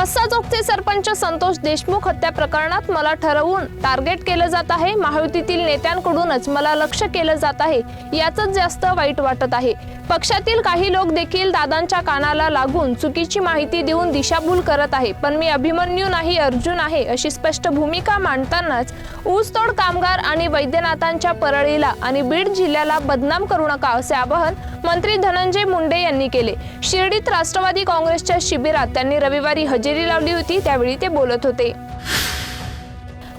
मस्साजोगचे सरपंच संतोष देशमुख हत्या प्रकरणात मला ठरवून टार्गेट केलं जात आहे. महायुतीतील नेत्यांकडूनच मला लक्ष केलं जात आहे. याचंच जास्त वाईट वाटत आहे. पक्षातील काही लोक देखील दादांच्या कानाला लागून चुकीची माहिती देऊन दिशाभूल करत आहे. पण मी अभिमन्यू नाही अर्जुन आहे अशी स्पष्ट भूमिका मांडतानाच ऊसतोड कामगार आणि वैद्यनाथांच्या परळीला आणि बीड जिल्ह्याला बदनाम करू नका असे आवाहन मंत्री धनंजय मुंडे यांनी केले. शिर्डीत राष्ट्रवादी काँग्रेसच्या शिबिरात त्यांनी रविवारी हजेरी लावली होती त्यावेळी ते बोलत होते.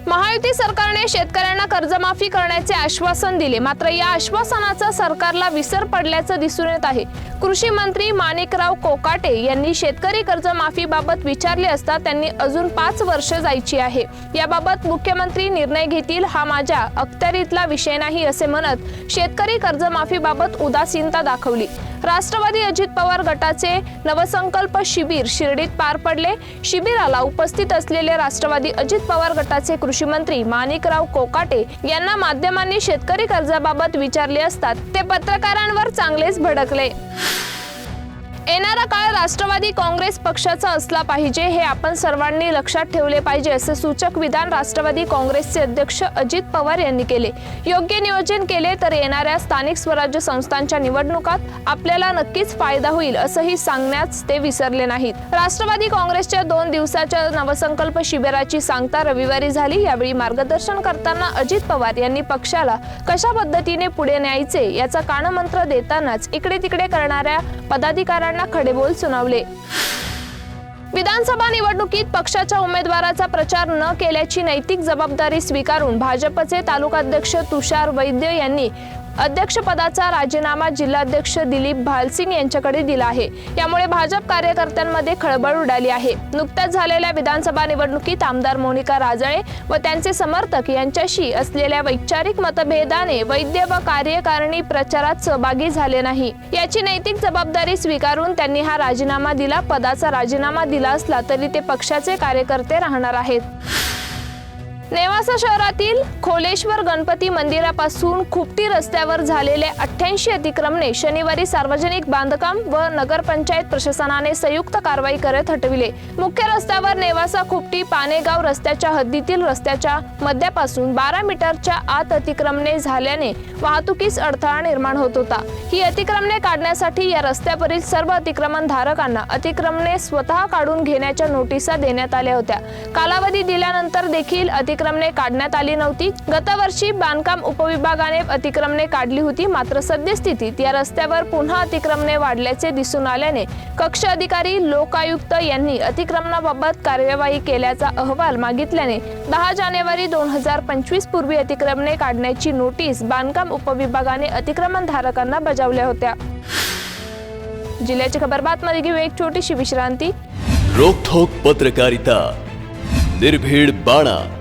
महायुती सरकारने शेतकऱ्यांना कर्जमाफी करण्याचे आश्वासन दिले. मात्र या आश्वासनाचा सरकारला विसर पडल्याचं दिसून येत आहे. कृषी मंत्री माणिकराव कोकाटे यांनी शेतकरी कर्जमाफीबाबत विचारले असता त्यांनी अजून पाच वर्ष जायची आहे. याबाबत मुख्यमंत्री निर्णय घेतील हा माझ्या अखत्यारीतला विषय नाही असे म्हणत शेतकरी कर्जमाफीबाबत उदासीनता दाखवली. राष्ट्रवादी अजित पवार गटाचे नवसंकल्प शिबिर शिर्डीत पार पडले. शिबिराला उपस्थित असलेले राष्ट्रवादी अजित पवार गटाचे कृषी मंत्री माणिकराव कोकाटे यांना माध्यमांनी शेतकरी कर्जाबाबत विचारले असतात. ते पत्रकारांवर चांगलेच भडकले. येणारा काळ राष्ट्रवादी काँग्रेस पक्षाचा असला पाहिजे हे आपण सर्वांनी लक्षात ठेवले पाहिजे असे सूचक विधान राष्ट्रवादी काँग्रेसचे अध्यक्ष अजित पवार यांनी केले. योग्य नियोजन केले तर येणाऱ्या स्थानिक स्वराज्य संस्थांच्या निवडणुकात आपल्याला नक्कीच फायदा होईल असंही सांगण्यास ते विसरले नाहीत. राष्ट्रवादी काँग्रेसच्या दोन दिवसाच्या नवसंकल्प शिबिराची सांगता रविवारी झाली यावेळी मार्गदर्शन करताना अजित पवार यांनी पक्षाला कशा पद्धतीने पुढे न्यायचे याचा कानमंत्र देतानाच इकडे तिकडे करणाऱ्या पदाधिकाऱ्यांना खडेबोल सुनावले. विधानसभा निवडणुकीत पक्षाच्या उमेदवाराचा प्रचार न केल्याची नैतिक जबाबदारी स्वीकारून भाजपचे तालुकाध्यक्ष तुषार वैद्य यांनी अध्यक्षपदाचा राजीनामा जिल्हाध्यक्ष दिलीप भालसिंग यांच्याकडे दिला आहे. यामुळे भाजप कार्यकर्त्यांमध्ये खळबळ उडाली आहे. नुकत्याच झालेल्या विधानसभा निवडणुकीत आमदार मोनिका राजळे व त्यांचे समर्थक यांच्याशी असलेल्या वैचारिक मतभेदाने वैद्य व कार्यकारिणी प्रचारात सहभागी झाले नाही. याची नैतिक जबाबदारी स्वीकारून त्यांनी हा राजीनामा दिला. पदाचा राजीनामा दिला असला तरी ते पक्षाचे कार्यकर्ते राहणार आहेत. नेवासा शहरातील खोलेश्वर गणपती मंदिरापासून खुपटी रस्त्यावर झालेले अठ्ठ्याऐंशी अतिक्रमणे शनिवारी सार्वजनिक बांधकाम व नगरपंचायत प्रशासनाने संयुक्त कारवाई करत हटविले. मुख्य रस्त्यावर नेवासा खुपटी पानेगाव रस्त्याच्या हद्दीतील रस्त्याच्या मध्यापासून बारा मीटरच्या आत अतिक्रमणे झाल्याने वाहतुकीस अडथळा निर्माण होत होता. ही अतिक्रमणे काढण्यासाठी या रस्त्यावरील सर्व अतिक्रमण धारकांना अतिक्रमणे स्वतः काढून घेण्याच्या नोटिसा देण्यात आल्या होत्या. कालावधी दिल्यानंतर देखील अतिक्रमणे काढण्यात आली नव्हती. गतवर्षी बांधकाम उपविभागाने अतिक्रमणे काढली होती. मात्र सद्यस्थितीत या रस्त्यावर पुन्हा अतिक्रमणे वाढल्याचे दिसून आल्याने कक्ष अधिकारी लोकायुक्त यांनी अतिक्रमणाबाबत कार्यवाही केल्याचा अहवाल मागितल्याने दहा जानेवारी दोन हजार पंचवीस पूर्वी अतिक्रमणे काढण्याची नोटीस बांधकाम उपविभागाने अतिक्रमण धारकांना बजावल्या होत्या. जिल्ह्याची खबर बातमध्ये घेऊ एक छोटीशी विश्रांती. रोखोक पत्रकारिता. निर्भीड बाणा.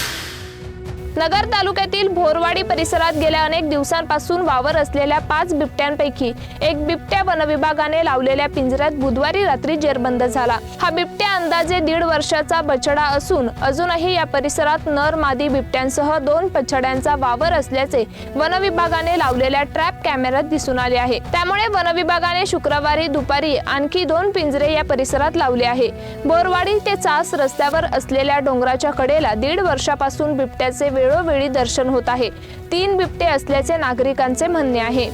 नगर तालुक्यातील भोरवाडी परिसरात गेल्या अनेक दिवसांपासून वावर असलेल्या पाच बिबट्यांपैकी एक बिबट्या वनविभागाने लावलेल्या पिंजऱ्यात बुधवारी रात्री जेरबंद झाला. हा बिबट्या अंदाजे दीड वर्षाचा बछडा असून अजूनही या परिसरात नर मादी बिबट्यांसह दोन पछड्यांचा वावर असल्याचे वनविभागाने लावलेल्या ट्रॅप कॅमेऱ्यात दिसून आले आहे. त्यामुळे वनविभागाने शुक्रवारी दुपारी आणखी दोन पिंजरे या परिसरात लावले आहे. बोरवाडी ते चास रस्त्यावर असलेल्या डोंगराच्या कडेला दीड वर्षापासून बिबट्याचे वेळ वेळोवेळी दर्शन होत आहे. तीन बिबटे असल्याचे नागरिकांचे म्हणणे आहे.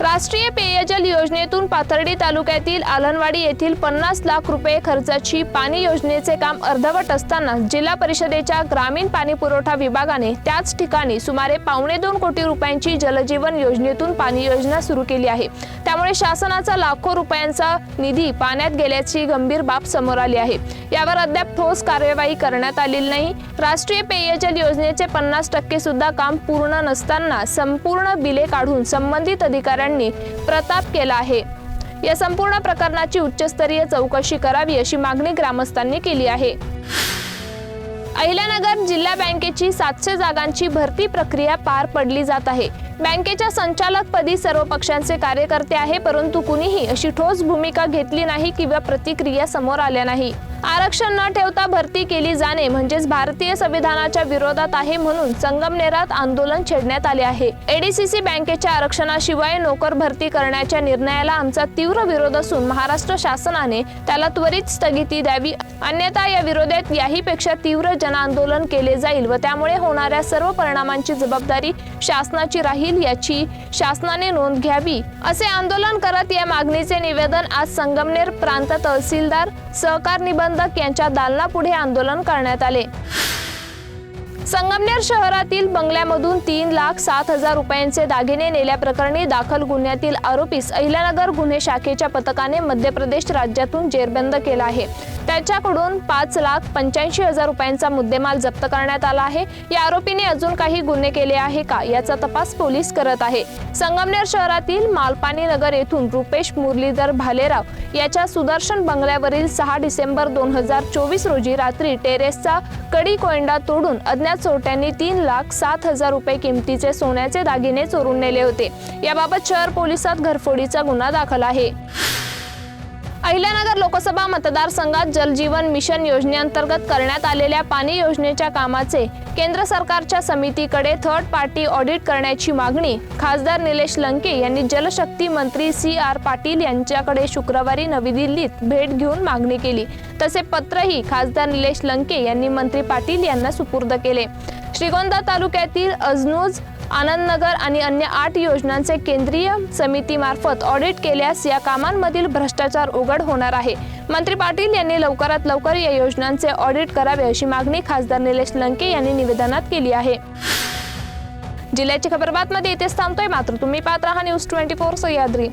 राष्ट्रीय पेयजल योजनेतून पाथर्डी तालुक्यातील आलनवाडी येथील पन्नास लाख रुपये खर्चाची पाणी योजनेचे काम अर्धवट असताना जिल्हा परिषदेच्या ग्रामीण पाणी पुरवठा विभागाने त्याच ठिकाणी सुमारे पावणे दोन कोटी रुपयांची जलजीवन योजनेतून पाणी योजना सुरू केली आहे. त्यामुळे शासनाचा लाखो रुपयांचा निधी पाण्यात गेल्याची गंभीर बाब समोर आली आहे. यावर अद्याप ठोस कार्यवाही करण्यात आलेली नाही. राष्ट्रीय पेयजल योजनेचे पन्नास टक्के सुद्धा काम पूर्ण नसताना संपूर्ण बिले काढून संबंधित अधिकाऱ्यांना प्रताप केला आहे. या संपूर्ण प्रकरणाची उच्चस्तरीय चौकशी करावी अशी मागणी ग्रामस्थांनी केली आहे. अहिल्यानगर जिल्हा बँकेची सातशे जागांची भरती प्रक्रिया पार पडली जात आहे. बँकेच्या संचालकपदी सर्व पक्षांचे कार्यकर्ते आहे परंतु कुणीही अशी ठोस भूमिका घेतली नाही किंवा प्रतिक्रिया समोर आल्या नाही. आरक्षण न ठेवता भरती केली जाणे म्हणजेच भारतीय संविधानाच्या विरोधात आहे म्हणून संगमनेरात आंदोलन छेडण्यात आले आहे. एडीसीसी बँकेच्या आरक्षणाशिवाय नोकर भरती करण्याच्या निर्णयाला आमचा तीव्र विरोध असून महाराष्ट्र शासनाने त्याला त्वरित स्थगिती द्यावी. अन्यथा या विरोधात याहीपेक्षा तीव्र जनआंदोलन केले जाईल व त्यामुळे होणाऱ्या सर्व परिणामांची जबाबदारी शासनाची राहील याची शासनाने नोंद घ्यावी. असे आंदोलन करत या मागणीचे निवेदन आज संगमनेर प्रांत तहसीलदार सहकार निबंधक यांच्या दालनापुढे आंदोलन करण्यात आले. संगमनेर शहरातील बंगल्यामधून तीन लाख सात हजार रुपयांचे दागिने नेल्याप्रकरणी दाखल गुन्ह्यातील आरोपीस अहिल्यानगर गुन्हे शाखेच्या पथकाने मध्य प्रदेश राज्यातून जेरबंद केला आहे. त्याच्याकडून पाच लाख पंच्याऐंशी हजार रुपयांचा मुद्देमाल जप्त करण्यात आला आहे. या आरोपीने अजून काही गुन्हे केले आहे का याचा तपास पोलीस करत आहे. संगमनेर शहरातील मालपाणी नगर येथून रुपेश मुरलीधर भालेराव याच्या सुदर्शन बंगल्यावरील सहा डिसेंबर दोन हजार चोवीस रोजी रात्री टेरेसचा कडी कोयंडा तोडून अज्ञात चोरट्यांनी तीन लाख सात हजार रुपये किमतीचे सोन्याचे दागिने चोरून नेले होते. याबाबत शहर पोलिसात घरफोडीचा गुन्हा दाखल आहे. अहिल्यानगर लोकसभा मतदारसंघात जलजीवन मिशन योजनेअंतर्गत करण्यात आलेल्या पाणी योजनेच्या कामाचे केंद्र सरकारच्या समितीकडे थर्ड पार्टी ऑडिट करण्याची मागणी खासदार निलेश लंके यांनी जलशक्ती मंत्री सी आर पाटील यांच्याकडे शुक्रवारी नवी दिल्लीत भेट घेऊन मागणी केली. तसे पत्रही खासदार निलेश लंके यांनी मंत्री पाटील यांना सुपूर्द केले. श्रीगोंदा तालुक्यातील अजनूज आनंदनगर आणि अन्य आठ योजनांचे केंद्रीय समितीमार्फत ऑडिट केल्यास या कामांमधील भ्रष्टाचार उघड होणार आहे. मंत्री पाटील यांनी लवकरात लवकर या योजनांचे ऑडिट करावे अशी मागणी खासदार निलेश लंके यांनी निवेदनात केली आहे. जिल्ह्याची खबरबातमध्ये इथेच थांबतोय. मात्र तुम्ही पाहत राहा न्यूज ट्वेंटी फोर सह्याद्री.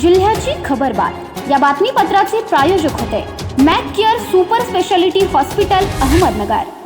जिल्ह्याची खबरबात या बातमीपत्राचे प्रायोजक होते. Mac Care super speciality hospital Ahmednagar.